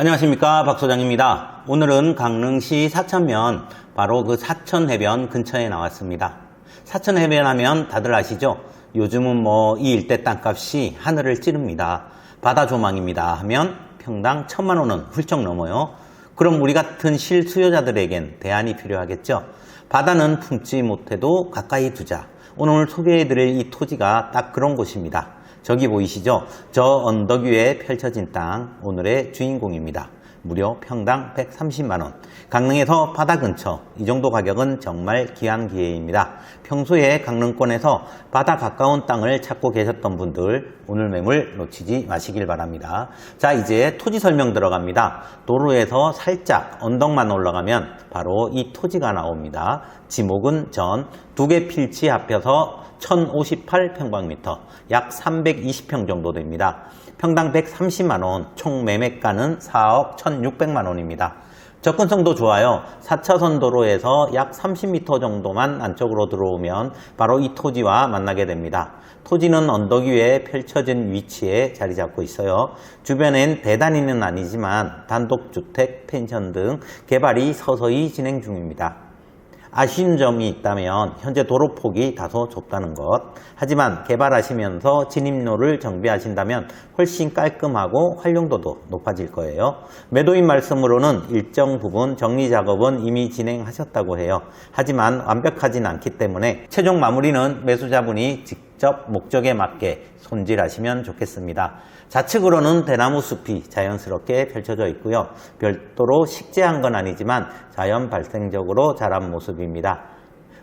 안녕하십니까 박 소장입니다. 오늘은 강릉시 사천면 바로 그 사천해변 근처에 나왔습니다. 사천해변 하면 다들 아시죠? 요즘은 뭐 이 일대 땅값이 하늘을 찌릅니다. 바다 조망입니다 하면 평당 천만 원은 훌쩍 넘어요. 그럼 우리 같은 실수요자들에겐 대안이 필요하겠죠? 바다는 품지 못해도 가까이 두자. 오늘 소개해드릴 이 토지가 딱 그런 곳입니다. 저기 보이시죠? 저 언덕 위에 펼쳐진 땅 오늘의 주인공입니다. 무려 평당 130만원. 강릉에서 바다 근처 이 정도 가격은 정말 귀한 기회입니다. 평소에 강릉권에서 바다 가까운 땅을 찾고 계셨던 분들 오늘 매물 놓치지 마시길 바랍니다. 자 이제 토지 설명 들어갑니다. 도로에서 살짝 언덕만 올라가면 바로 이 토지가 나옵니다. 지목은 전 두 개 필지 합해서 1058평방미터, 약 320평 정도 됩니다. 평당 130만원, 총 매매가는 4억 1600만원입니다. 접근성도 좋아요. 4차선 도로에서 약 30m 정도만 안쪽으로 들어오면 바로 이 토지와 만나게 됩니다. 토지는 언덕 위에 펼쳐진 위치에 자리 잡고 있어요. 주변엔 대단히는 아니지만 단독주택, 펜션 등 개발이 서서히 진행 중입니다. 아쉬운 점이 있다면 현재 도로 폭이 다소 좁다는 것. 하지만 개발하시면서 진입로를 정비하신다면 훨씬 깔끔하고 활용도도 높아질 거예요. 매도인 말씀으로는 일정 부분 정리 작업은 이미 진행하셨다고 해요. 하지만 완벽하진 않기 때문에 최종 마무리는 매수자분이 직접 목적에 맞게 손질하시면 좋겠습니다. 좌측으로는 대나무 숲이 자연스럽게 펼쳐져 있고요. 별도로 식재한 건 아니지만 자연 발생적으로 자란 모습입니다.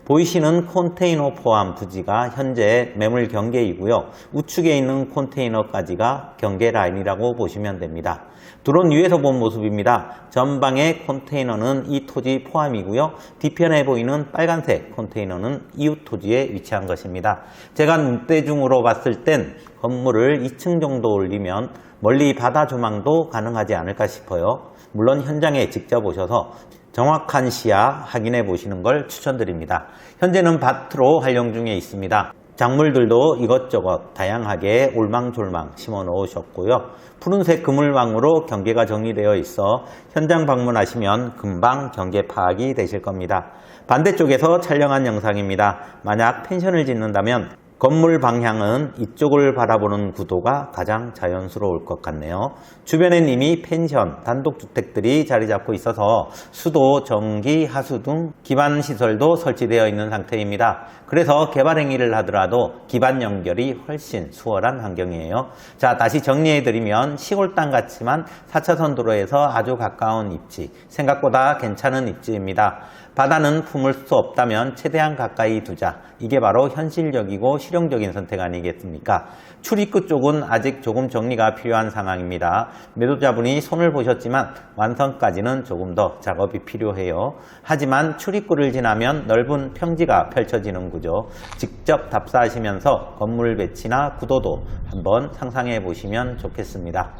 보이시는 컨테이너 포함 부지가 현재 매물 경계이고요. 우측에 있는 컨테이너까지가 경계 라인이라고 보시면 됩니다. 드론 위에서 본 모습입니다. 전방의 컨테이너는 이 토지 포함이고요. 뒤편에 보이는 빨간색 컨테이너는 이웃 토지에 위치한 것입니다. 제가 눈대중으로 봤을 땐 건물을 2층 정도 올리면 멀리 바다 조망도 가능하지 않을까 싶어요. 물론 현장에 직접 오셔서 정확한 시야 확인해 보시는 걸 추천드립니다. 현재는 밭으로 활용 중에 있습니다. 작물들도 이것저것 다양하게 올망졸망 심어 놓으셨고요. 푸른색 그물망으로 경계가 정리되어 있어 현장 방문하시면 금방 경계 파악이 되실 겁니다. 반대쪽에서 촬영한 영상입니다. 만약 펜션을 짓는다면 건물 방향은 이쪽을 바라보는 구도가 가장 자연스러울 것 같네요. 주변엔 이미 펜션, 단독주택들이 자리 잡고 있어서 수도, 전기, 하수 등 기반 시설도 설치되어 있는 상태입니다. 그래서 개발 행위를 하더라도 기반 연결이 훨씬 수월한 환경이에요. 자, 다시 정리해 드리면 시골 땅 같지만 4차선 도로에서 아주 가까운 입지, 생각보다 괜찮은 입지입니다. 바다는 품을 수 없다면 최대한 가까이 두자. 이게 바로 현실적이고 실용적인 선택 아니겠습니까? 출입구 쪽은 아직 조금 정리가 필요한 상황입니다. 매도자분이 손을 보셨지만 완성까지는 조금 더 작업이 필요해요. 하지만 출입구를 지나면 넓은 평지가 펼쳐지는 구조. 직접 답사하시면서 건물 배치나 구도도 한번 상상해 보시면 좋겠습니다.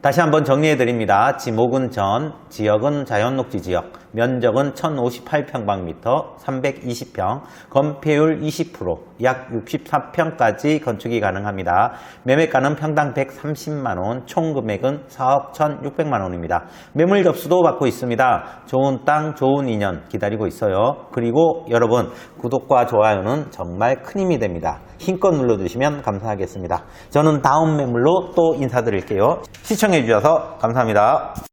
다시 한번 정리해 드립니다. 지목은 전, 지역은 자연녹지 지역, 면적은 1058평방미터, 320평, 건폐율 20%, 약 64평까지 건축이 가능합니다. 매매가는 평당 130만원, 총 금액은 4억 1600만원입니다. 매물 접수도 받고 있습니다. 좋은 땅, 좋은 인연 기다리고 있어요. 그리고 여러분, 구독과 좋아요는 정말 큰 힘이 됩니다. 힘껏 눌러주시면 감사하겠습니다. 저는 다음 매물로 또 인사드릴게요. 시청해주셔서 감사합니다.